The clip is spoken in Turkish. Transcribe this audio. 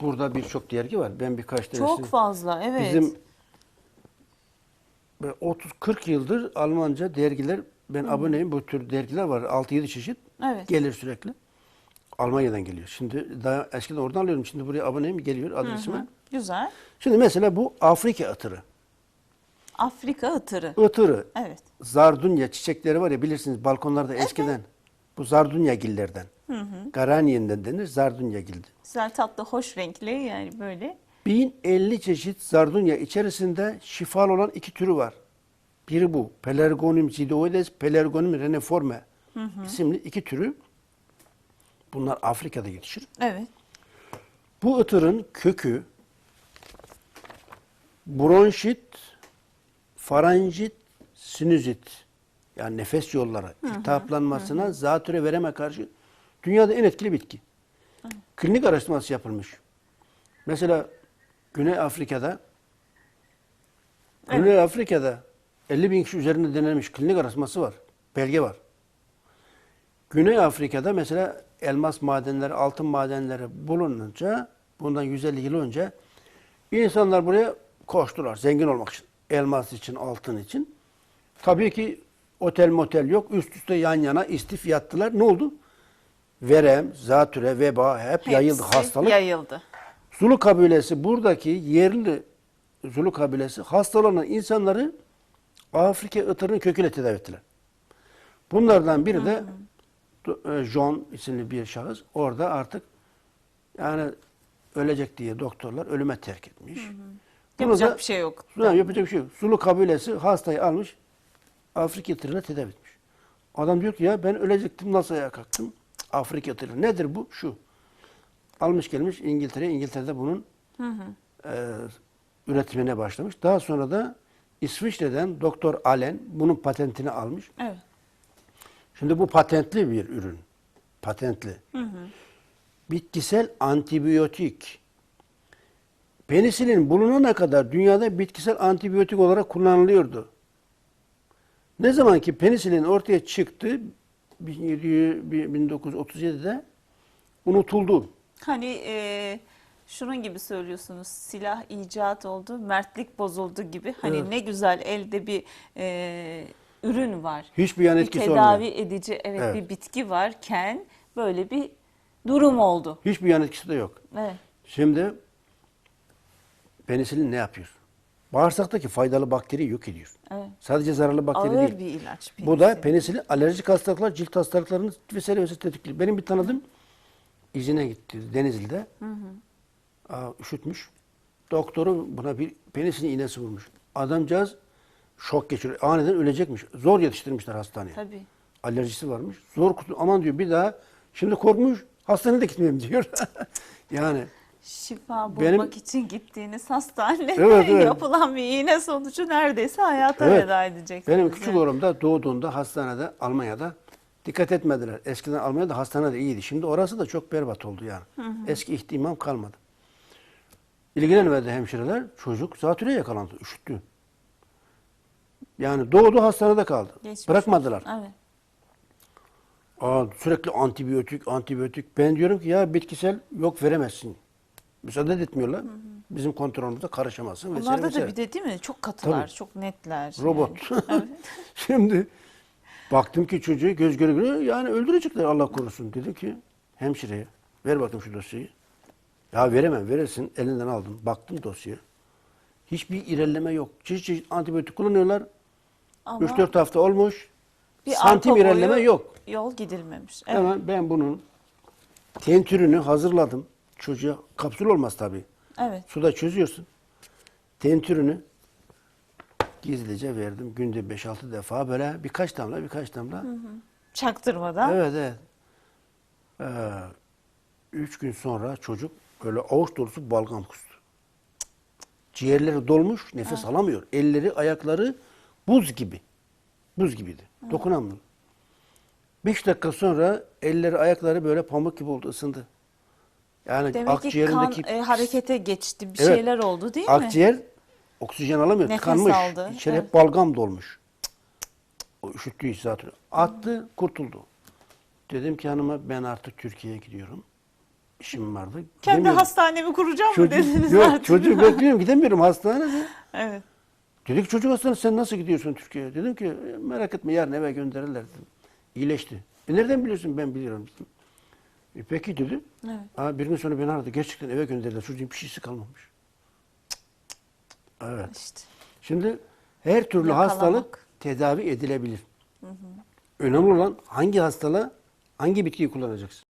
burada birçok dergi var. Ben birkaç tanesini... Çok fazla evet. Bizim ve 30-40 yıldır Almanca dergiler, ben aboneyim bu tür dergiler var. 6-7 çeşit Evet. gelir sürekli. Almanya'dan geliyor. Şimdi daha eskiden oradan alıyorum. Şimdi buraya aboneyim geliyor adresime. Güzel. Şimdi mesela bu Afrika ıtırı. Afrika ıtırı. Itırı. Evet. Zardunya çiçekleri var ya bilirsiniz balkonlarda eskiden. Bu zardunya gillerden. Garaniyen'den denir zardunya gildi. Güzel tatlı, hoş renkli yani böyle. 1050 çeşit zardunya içerisinde şifalı olan iki türü var. Biri bu. Pelargonium zidoides, Pelargonium reniforme isimli iki türü. Bunlar Afrika'da yetişir. Evet. Bu ıtırın kökü bronşit, faranjit, sinüzit yani nefes yolları iltihaplanmasına zatüre vereme karşı dünyada en etkili bitki. Klinik araştırması yapılmış. Mesela Güney Afrika'da Güney Afrika'da 50 bin kişi üzerinde denenmiş klinik araştırması var. Belge var. Güney Afrika'da mesela elmas madenleri, altın madenleri bulununca bundan 150 yıl önce insanlar buraya koştular zengin olmak için. Elmas için, altın için. Tabii ki otel motel yok. Üst üste yan yana istif yattılar. Ne oldu? Verem, zatüre, veba hep yayıldı Hepsi hastalık. Yayıldı. Zulu kabilesi buradaki yerli Zulu kabilesi hastalanan insanları Afrika ıtırının köküyle tedavi ettiler. Bunlardan biri de e, John isimli bir şahıs orada artık yani ölecek diye doktorlar ölüme terk etmiş. Bunu Yapacak da- bir şey yok. Ha, yapacak bir şey yok. Zulu kabilesi hastayı almış Afrika ıtırına tedavi etmiş. Adam diyor ki ya ben ölecektim nasıl ayağa kalktım? Afrika ıtırı. Nedir bu? Şu. Almış gelmiş İngiltere'ye. İngiltere'de bunun e, üretimine başlamış. Daha sonra da İsviçre'den Doktor Allen bunun patentini almış. Evet. Şimdi bu patentli bir ürün. Patentli. Bitkisel antibiyotik. Penisilin bulunana kadar dünyada bitkisel antibiyotik olarak kullanılıyordu. Ne zaman ki penisilin ortaya çıktı 1700 1937'de unutuldu. Hani e, şunun gibi söylüyorsunuz silah icat oldu, mertlik bozuldu gibi. Hani Evet. ne güzel elde bir e, ürün var. Hiçbir yan bir etkisi tedavi olmuyor. edici evet, Evet. bir bitki varken böyle bir durum oldu. Hiçbir yan etkisi de yok. Evet. Şimdi penisilin ne yapıyor? Bağırsaktaki faydalı bakteriyi yok ediyor. Evet. Sadece zararlı bakteri Ağır değil. bir ilaç. Bu da penicillin. penisilin alerjik hastalıklar, cilt hastalıklarını vesaire vesaire tetikliyor. Benim bir tanıdığım izine gitti Denizli'de. Aa, üşütmüş. Doktoru buna bir penisilin iğnesi vurmuş. Adamcağız şok geçiriyor. Aniden ölecekmiş. Zor yetiştirmişler hastaneye. Tabii. Alerjisi varmış. Zor kurtul. Aman diyor bir daha. Şimdi korkmuş. Hastaneye de gitmeyeyim diyor. yani Şifa bulmak Benim- için gittiğiniz hastanede Evet, evet. yapılan bir iğne sonucu neredeyse hayata Evet. veda edeceksiniz. Benim küçük yani. oğlum da doğduğunda hastanede Almanya'da dikkat etmediler. Eskiden Almanya'da hastanede iyiydi. Şimdi orası da çok berbat oldu yani. Eski ihtimam kalmadı. İlgilenmedi hemşireler. Çocuk zatürre yakalandı. Üşüttü. Yani doğdu hastanede kaldı. Geçmiş Bırakmadılar. Evet. Aa, sürekli antibiyotik, antibiyotik. Ben diyorum ki ya bitkisel yok veremezsin. Müsaade de etmiyorlar. Bizim kontrolümüzde karışamazsın. vesaire Onlarda da vesaire. bir de değil mi? Çok katılar, Tabii. çok netler. Robot. yani. Evet. Şimdi baktım ki çocuğu göz göre göre yani öldürecekler Allah korusun. Dedim ki hemşireye ver bakayım şu dosyayı. Ya veremem verirsin elinden aldım. Baktım dosyaya. Hiçbir ilerleme yok. Çeşit çeşit antibiyotik kullanıyorlar. Ama 3-4 hafta olmuş. bir santim ilerleme yok. Yol gidilmemiş. Evet. Hemen ben bunun tentürünü hazırladım. Çocuğa kapsül olmaz tabii. Evet. Suda çözüyorsun. Tentürünü gizlice verdim. Günde 5-6 defa böyle birkaç damla birkaç damla. Çaktırmadan. Evet evet. Ee, üç gün sonra çocuk böyle avuç dolusu balgam kustu. Ciğerleri dolmuş, nefes alamıyor. Elleri, ayakları buz gibi. Buz gibiydi. Dokunamıyor. Beş dakika sonra elleri, ayakları böyle pamuk gibi oldu, ısındı. Yani Demek ki kan akciğerindeki e, harekete geçti. Bir Evet. şeyler oldu değil mi? akciğer oksijen alamıyor, Nefes tıkanmış. aldı, İçeri evet. hep balgam dolmuş. O üşüttüğü zaten. Attı, kurtuldu. Dedim ki hanıma ben artık Türkiye'ye gidiyorum. işim vardı. Kendi Gidemiyorum. hastanemi kuracağım mı Çocuk- dediniz yok, artık? çocuğu bekliyorum gidemiyorum hastanede. Evet. Dedi ki çocuk hastanesi sen nasıl gidiyorsun Türkiye'ye? Dedim ki "E, merak etme yarın eve gönderirler dedim. İyileşti. E nereden biliyorsun ben biliyorum dedim. E peki dedi. Evet. Aa, bir gün sonra beni aradı. Gerçekten eve gönderdiler. Çocuğun bir şeysi kalmamış. Evet. İşte. Şimdi her türlü Yakalamak. hastalık tedavi edilebilir. Önemli olan hangi hastalığa hangi bitkiyi kullanacaksın?